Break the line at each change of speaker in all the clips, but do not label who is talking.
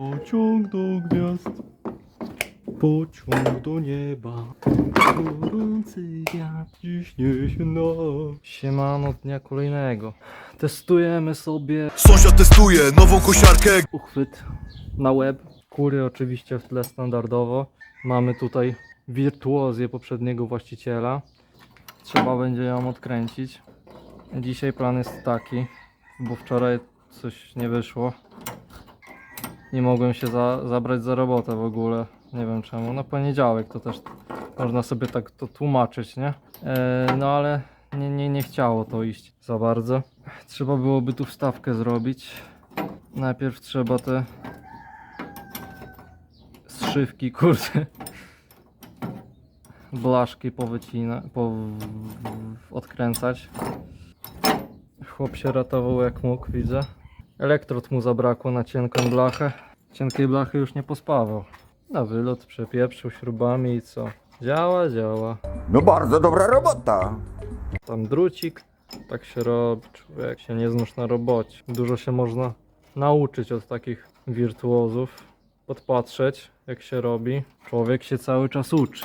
Pociąg do gwiazd, pociąg do nieba, gorący wiatr dziś niesie nam. Siemano dnia kolejnego. Testujemy sobie
Sąsiad testuje nową kosiarkę
uchwyt na web. Kury oczywiście w tle standardowo. Mamy tutaj wirtuozję poprzedniego właściciela. Trzeba będzie ją odkręcić. Dzisiaj plan jest taki, bo wczoraj coś nie wyszło. Nie mogłem się za, zabrać za robotę w ogóle. Nie wiem czemu. No poniedziałek to też można sobie tak to tłumaczyć, nie? E, no ale nie, nie, nie chciało to iść za bardzo. Trzeba byłoby tu wstawkę zrobić. Najpierw trzeba te zszywki, kurde, blaszki powycina, po, odkręcać. Chłop się ratował jak mógł, widzę. Elektrod mu zabrakło na cienką blachę. Cienkiej blachy już nie pospawał. Na wylot przepieprzył śrubami i co? Działa, działa.
No bardzo dobra robota.
Tam drucik, tak się robi, człowiek się nie znasz na robocie. Dużo się można nauczyć od takich wirtuozów, podpatrzeć jak się robi. Człowiek się cały czas uczy.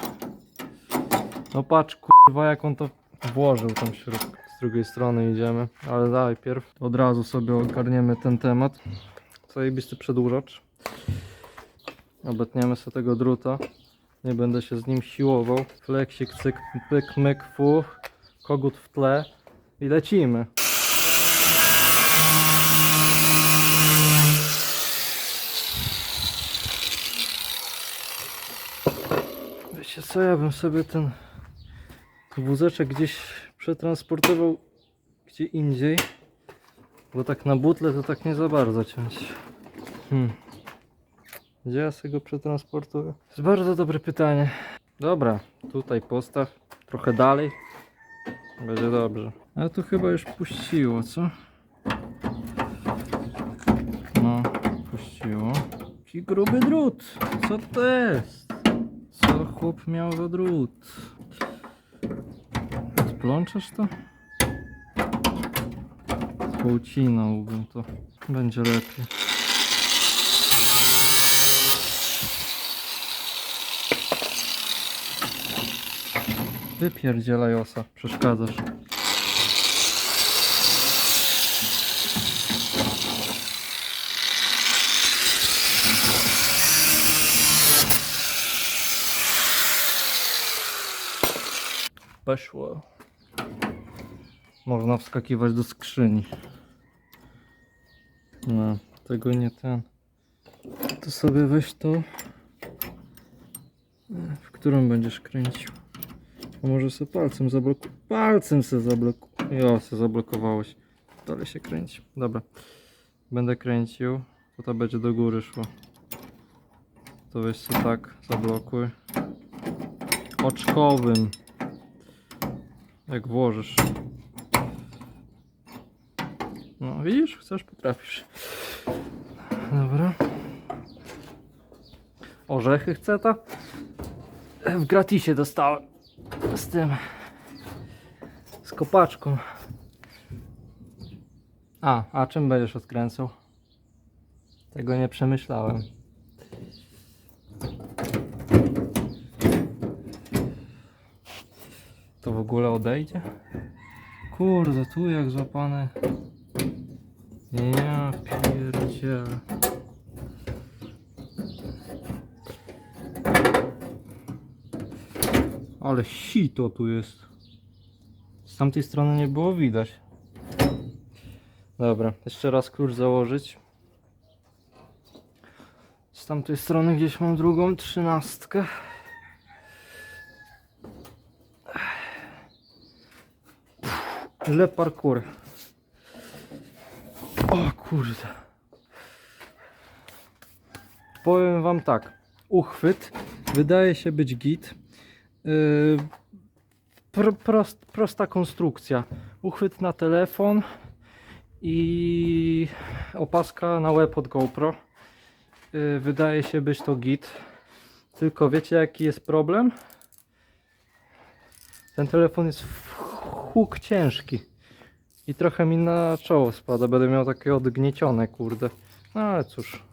No patrz kurwa jak on to włożył tam śrubkę. Z drugiej strony idziemy, ale najpierw od razu sobie ogarniemy ten temat. Zajebisty przedłużacz. Obetniemy sobie tego druta. Nie będę się z nim siłował. Fleksik, cyk, pyk, myk, fuch kogut w tle i lecimy. Wiecie co, ja bym sobie ten wózeczek gdzieś przetransportował gdzie indziej, bo tak na butle to tak nie za bardzo ciąć. Hmm. Gdzie ja sobie go przetransportuję? To jest bardzo dobre pytanie. Dobra, tutaj postaw, trochę dalej. Będzie dobrze. Ale to chyba już puściło, co? No, puściło. Jaki gruby drut. Co to jest? Co chłop miał za drut? Splączasz to? Poucinałbym to. Będzie lepiej. Wypierdzielaj osa, przeszkadzasz. Weszło. Można wskakiwać do skrzyni. No, tego nie ten. To sobie weź to. W którą będziesz kręcił? A może sobie palcem zablokuj. Palcem se zablokuj. Jo, se zablokowałeś. Dalej się kręci. Dobra. Będę kręcił. To to będzie do góry szło. To weź sobie tak, zablokuj. Oczkowym. Jak włożysz. No widzisz? Chcesz, potrafisz. Dobra. Orzechy chce ta? W gratisie dostałem z tym z kopaczką a, a czym będziesz odkręcał? tego nie przemyślałem to w ogóle odejdzie? kurde, tu jak złapane ja pierdzielę Ale sito tu jest. Z tamtej strony nie było widać. Dobra, jeszcze raz klucz założyć. Z tamtej strony gdzieś mam drugą trzynastkę. Le parkour. Kurde. Powiem wam tak. Uchwyt wydaje się być git. Yy, Pro, prost, prosta konstrukcja. Uchwyt na telefon i opaska na łeb od GoPro. Yy, wydaje się być to git. Tylko wiecie jaki jest problem? Ten telefon jest w huk ciężki. I trochę mi na czoło spada. Będę miał takie odgniecione, kurde. No ale cóż.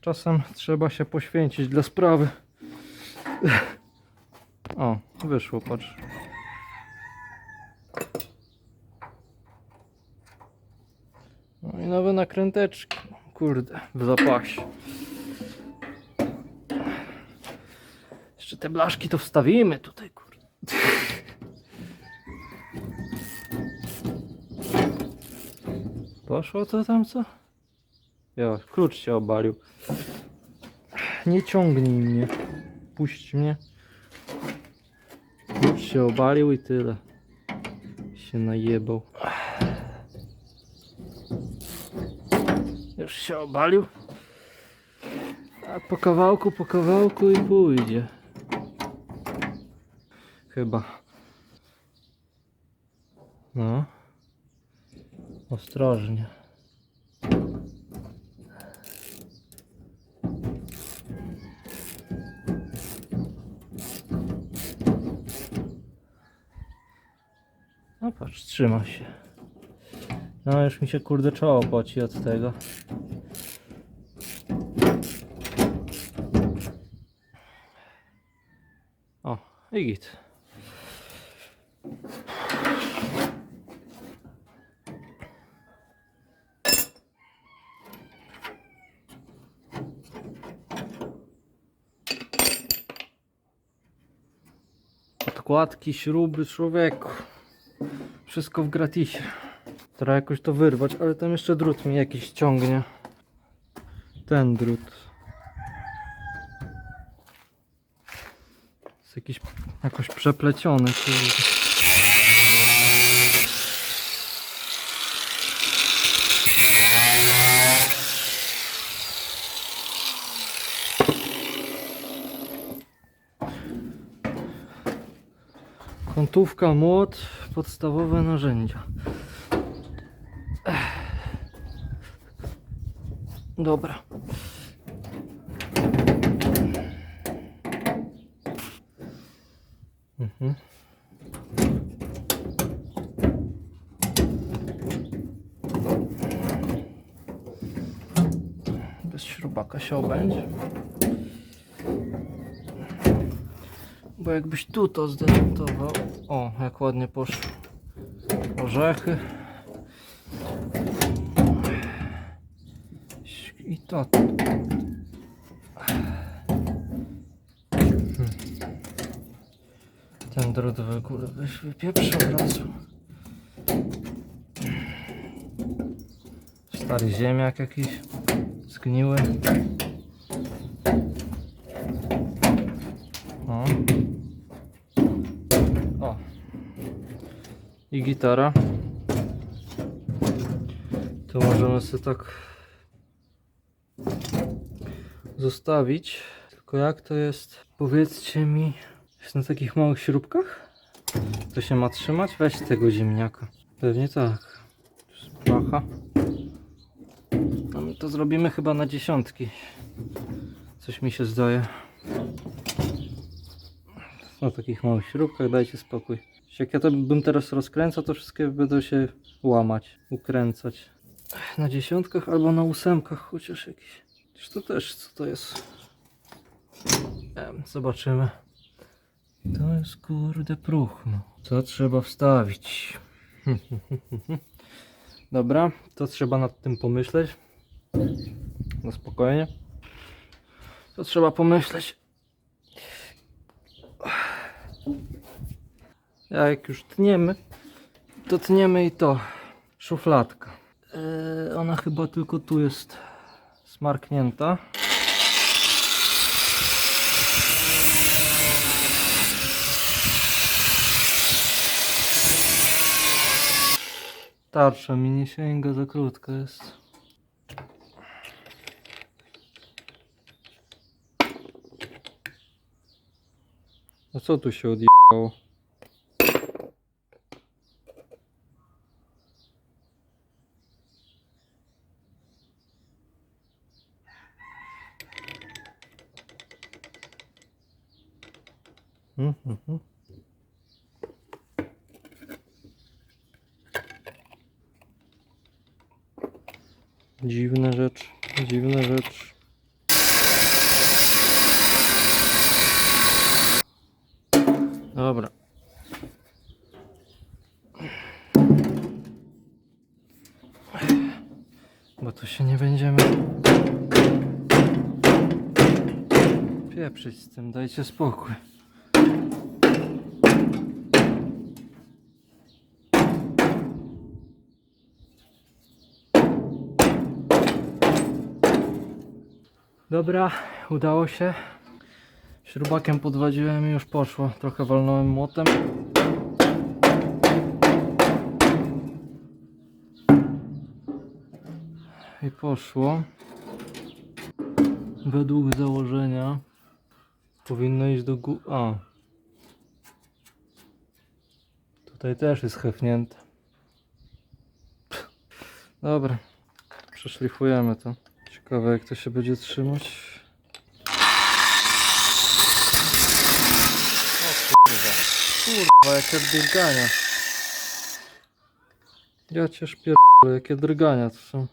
Czasem trzeba się poświęcić dla sprawy. O, wyszło, patrz. No i nowe nakręteczki. Kurde, w zapasie. Jeszcze te blaszki to wstawimy tutaj, kurde. Poszło to tam co? Ja, klucz się obalił. Nie ciągnij mnie. Puść mnie. Klucz się obalił i tyle. Się najebał. Już się obalił. A po kawałku, po kawałku i pójdzie. Chyba. No. Ostrożnie. No patrz, trzyma się. No już mi się kurde czoło poci od tego. O, i git. Podkładki, śruby, człowieku. Wszystko w gratisie. Trzeba jakoś to wyrwać, ale tam jeszcze drut mi jakiś ciągnie. Ten drut. Jest jakiś jakoś przepleciony. kurde. Kątówka, młot, podstawowe narzędzia. Dobra. Mhm. Bez śrubaka się obędzie. Jakbyś tu to zdemontował. O, jak ładnie poszło. Orzechy. I to. Hmm. Ten drut w ogóle wypieprzył od razu. Stary ziemniak jakiś. Zgniły. Gitara. To możemy sobie tak zostawić. Tylko jak to jest? Powiedzcie mi, jest na takich małych śrubkach? To się ma trzymać? Weź tego ziemniaka. Pewnie tak. Spracha. No my to zrobimy chyba na dziesiątki. Coś mi się zdaje. Na takich małych śrubkach dajcie spokój. Jak ja to bym teraz rozkręcał, to wszystkie będą się łamać, ukręcać. Na dziesiątkach albo na ósemkach chociaż jakiś. To też co to jest? Zobaczymy. To jest kurde próchno. Co trzeba wstawić? Dobra, to trzeba nad tym pomyśleć. No spokojnie. To trzeba pomyśleć. Jak już tniemy, to tniemy i to. Szufladka. Yy, ona chyba tylko tu jest smarknięta. Tarcza mi nie sięga, za krótka jest. A co tu się odjechało? Mhm. Dziwna rzecz, dziwna rzecz. Dobra. Bo tu się nie będziemy pieprzyć z tym, dajcie spokój. Dobra, udało się. Śrubakiem podwadziłem i już poszło. Trochę walnąłem młotem. I poszło. Według założenia powinno iść do góry. A. Tutaj też jest hefnięte. Pff. Dobra. Przeszlifujemy to. Ciekawe jak to się będzie trzymać. Kurwa. Kurwa, jakie drgania. Ja cię szpierdolę, jakie drgania to są.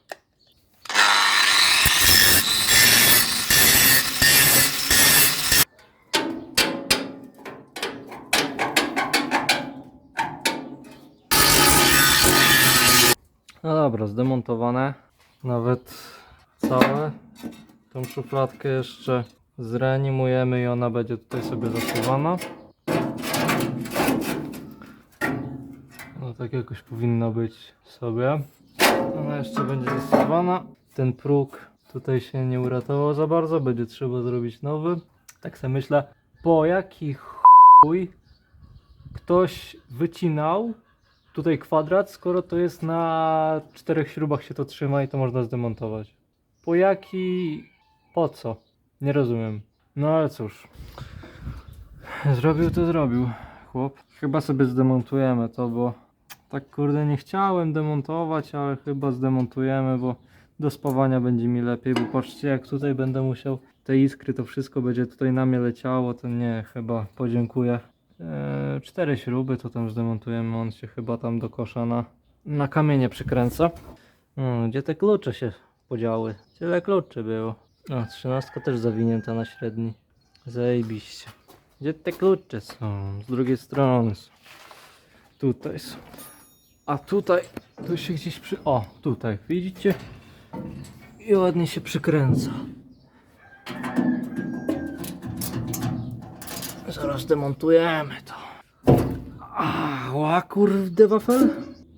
No dobra, zdemontowane. Nawet całe. Tą szufladkę jeszcze zreanimujemy i ona będzie tutaj sobie zasuwana. No tak jakoś powinno być sobie. Ona jeszcze będzie zasuwana. Ten próg tutaj się nie uratował za bardzo, będzie trzeba zrobić nowy. Tak sobie myślę, po jaki chuj ktoś wycinał tutaj kwadrat, skoro to jest na czterech śrubach się to trzyma i to można zdemontować. Po jaki... po co? Nie rozumiem. No ale cóż. Zrobił to zrobił, chłop. Chyba sobie zdemontujemy to, bo tak kurde nie chciałem demontować, ale chyba zdemontujemy, bo do spawania będzie mi lepiej, bo patrzcie jak tutaj będę musiał te iskry, to wszystko będzie tutaj na mnie leciało, to nie, chyba podziękuję. Eee, cztery śruby to tam zdemontujemy, on się chyba tam do kosza na, na kamienie przykręca. Hmm, gdzie te klucze się podziały? Tyle kluczy było. O, trzynastka też zawinięta na średni. Zajebiście. Gdzie te klucze są? Z drugiej strony są. Tutaj są. A tutaj, tu się gdzieś przy... O, tutaj, widzicie? I ładnie się przykręca. Zaraz demontujemy to. A, kurde wafel.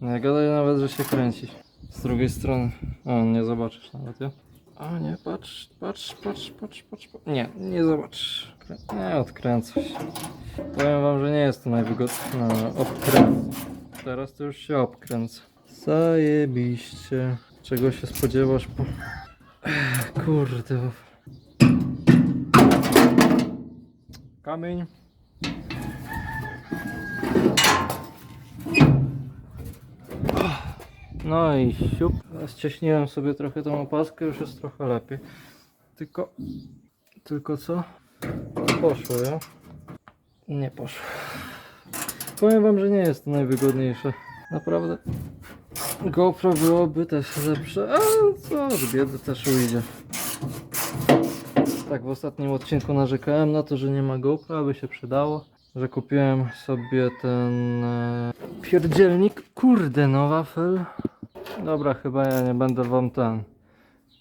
Nie gadaj nawet, że się kręci. Z drugiej strony. O, nie zobaczysz nawet, ja? A nie, patrz, patrz, patrz, patrz, patrz. patrz. Nie, nie zobaczysz. Nie, odkręca się. Powiem wam, że nie jest to najwygodniejsze. Obkręca. Teraz to już się obkręca. Zajebiście. Czego się spodziewasz po... Ech, Kurde. Kamień. No i siup. Ścieśniłem sobie trochę tą opaskę, już jest trochę lepiej. Tylko, tylko co? Poszło, ja? Nie poszło. Powiem wam, że nie jest to najwygodniejsze. Naprawdę. GoPro byłoby też lepsze, ale co, z biedy też ujdzie. Tak, w ostatnim odcinku narzekałem na to, że nie ma GoPro, aby się przydało. Że kupiłem sobie ten e, pierdzielnik. Kurde, no wafel. Dobra, chyba ja nie będę wam ten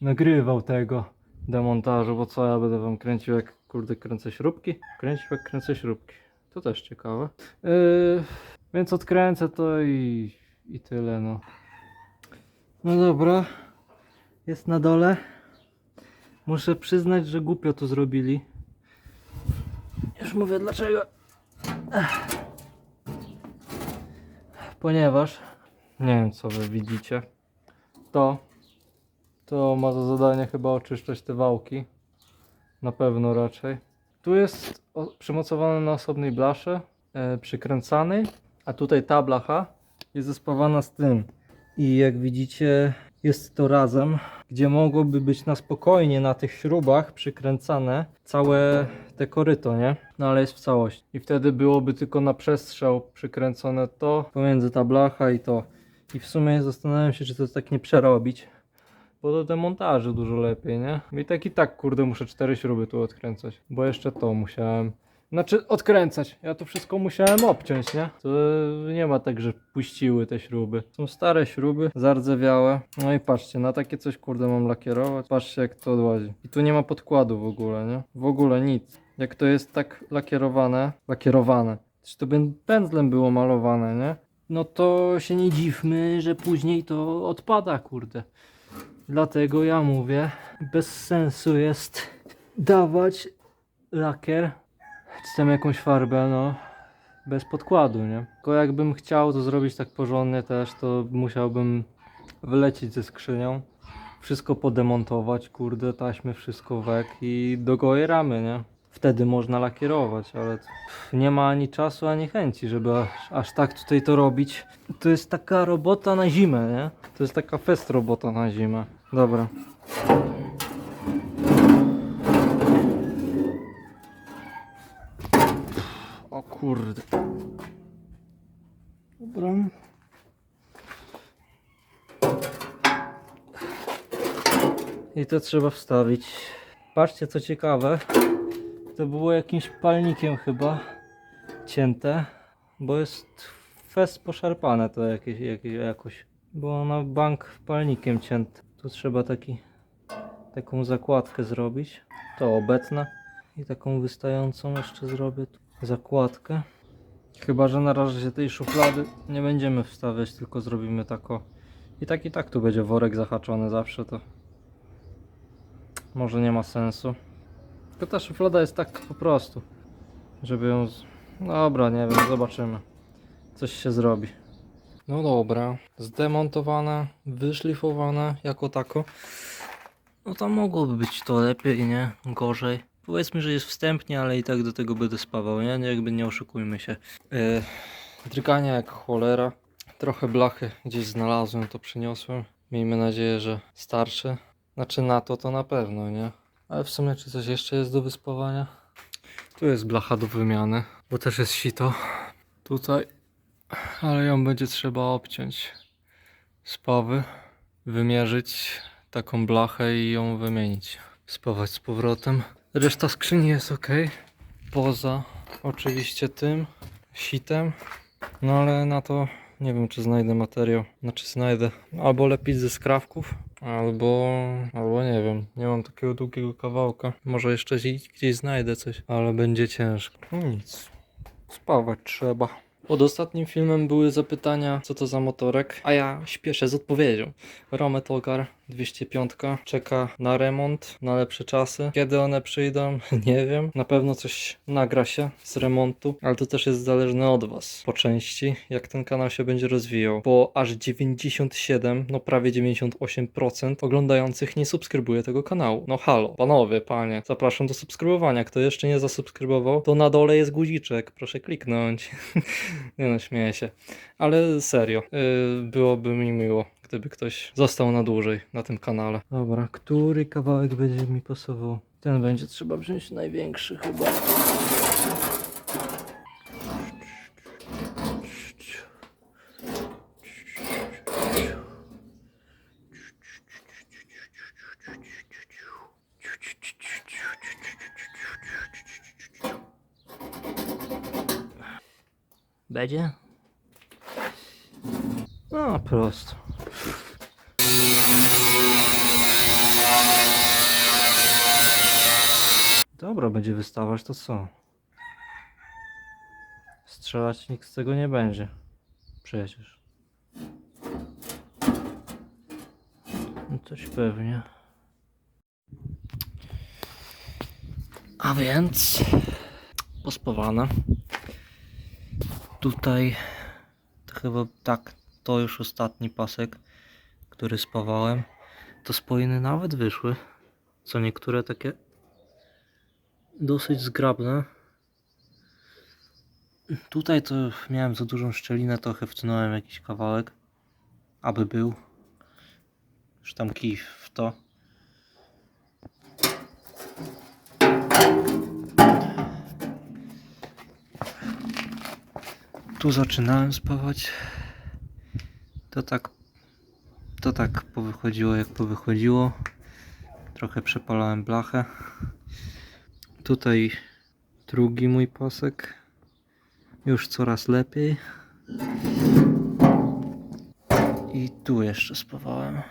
nagrywał tego demontażu, bo co ja będę wam kręcił jak kurde kręcę śrubki? Kręcił jak kręcę śrubki. To też ciekawe. Yy, więc odkręcę to i, i tyle no. No dobra. Jest na dole. Muszę przyznać, że głupio to zrobili. Już mówię dlaczego. Ponieważ nie wiem co wy widzicie. To to ma za zadanie chyba oczyszczać te wałki. Na pewno raczej. Tu jest przymocowane na osobnej blasze, e, przykręcany, a tutaj ta blacha jest zespawana z tym. I jak widzicie, jest to razem, gdzie mogłoby być na spokojnie na tych śrubach przykręcane całe te koryto, nie? No ale jest w całości. I wtedy byłoby tylko na przestrzał przykręcone to pomiędzy ta blacha i to. I w sumie zastanawiam się, czy to tak nie przerobić. Bo do demontażu dużo lepiej, nie? I tak i tak, kurde, muszę cztery śruby tu odkręcać. Bo jeszcze to musiałem Znaczy odkręcać. Ja to wszystko musiałem obciąć, nie? To nie ma tak, że puściły te śruby. Są stare śruby, zardzewiałe. No i patrzcie, na takie coś kurde mam lakierować. Patrzcie jak to odłazi. I tu nie ma podkładu w ogóle, nie? W ogóle nic. Jak to jest tak lakierowane, lakierowane. Czy to pędzlem było malowane, nie? No to się nie dziwmy, że później to odpada, kurde. Dlatego ja mówię, bez sensu jest dawać lakier czy tam jakąś farbę, no bez podkładu, nie? Tylko jakbym chciał to zrobić tak porządnie też, to musiałbym wylecieć ze skrzynią, wszystko podemontować, kurde, taśmy, wszystko wek i do ramy, nie? Wtedy można lakierować, ale nie ma ani czasu, ani chęci, żeby aż, aż tak tutaj to robić. To jest taka robota na zimę, nie? To jest taka fest robota na zimę. Dobra. O kurde. Dobra. I to trzeba wstawić. Patrzcie co ciekawe. To było jakimś palnikiem chyba cięte, bo jest fest poszarpane to jakieś, jakieś, jakoś. Było na bank palnikiem cięte. Tu trzeba taki, taką zakładkę zrobić. To obetnę. I taką wystającą jeszcze zrobię tu zakładkę. Chyba, że na razie tej szuflady nie będziemy wstawiać, tylko zrobimy tako. I tak i tak tu będzie worek zahaczony zawsze, to może nie ma sensu. Tylko ta szuflada jest tak po prostu, żeby ją... Z... Dobra, nie wiem, zobaczymy. Coś się zrobi. No dobra, zdemontowane, wyszlifowane jako tako. No to mogłoby być to lepiej, nie? Gorzej. Powiedzmy, że jest wstępnie, ale i tak do tego będę spawał, nie? jakby nie oszukujmy się. Yy, drgania jak cholera. Trochę blachy gdzieś znalazłem, to przyniosłem. Miejmy nadzieję, że starsze. Znaczy na to to na pewno, nie? Ale w sumie czy coś jeszcze jest do wyspawania? Tu jest blacha do wymiany, bo też jest sito. Tutaj, ale ją będzie trzeba obciąć. Spawy, wymierzyć taką blachę i ją wymienić. Spawać z powrotem. Reszta skrzyni jest ok. Poza oczywiście tym sitem. No ale na to nie wiem czy znajdę materiał. Znaczy znajdę. Albo lepić ze skrawków. Albo, albo nie wiem, nie mam takiego długiego kawałka. Może jeszcze gdzieś, znajdę coś, ale będzie ciężko. No nic, spawać trzeba. Pod ostatnim filmem były zapytania, co to za motorek, a ja śpieszę z odpowiedzią. Rome Tolkar 205 czeka na remont, na lepsze czasy. Kiedy one przyjdą, nie wiem. Na pewno coś nagra się z remontu, ale to też jest zależne od Was po części, jak ten kanał się będzie rozwijał. Bo aż 97, no prawie 98% oglądających nie subskrybuje tego kanału. No halo, panowie, panie, zapraszam do subskrybowania. Kto jeszcze nie zasubskrybował, to na dole jest guziczek, proszę kliknąć. nie no, śmieję się. Ale serio, yy, byłoby mi miło, gdyby ktoś został na dłużej na tym kanale. Dobra, który kawałek będzie mi pasował? Ten będzie trzeba wziąć największy chyba. Będzie? No, prosto. Dobra, będzie wystawać, to co? Strzelać nikt z tego nie będzie. Przecież. No coś pewnie. A więc pospawane. Tutaj chyba tak, to już ostatni pasek, który spawałem. To spoiny nawet wyszły. Co niektóre takie dosyć zgrabne. Tutaj to miałem za dużą szczelinę, trochę wcinąłem jakiś kawałek, aby był. Już tam kij w to. Tu zaczynałem spawać. To tak, to tak powychodziło jak powychodziło. Trochę przepalałem blachę. Tutaj Drugi mój pasek. Już coraz lepiej. I tu jeszcze spawałem.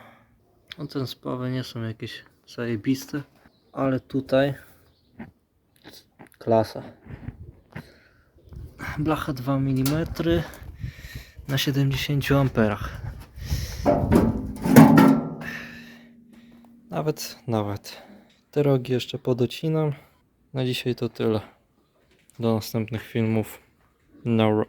No ten spawy nie są jakieś zajebiste, ale tutaj klasa. Blacha 2 mm na 70 amperach. Nawet, nawet. Te rogi jeszcze podocinam. Na dzisiaj to tyle. Do następnych filmów. No.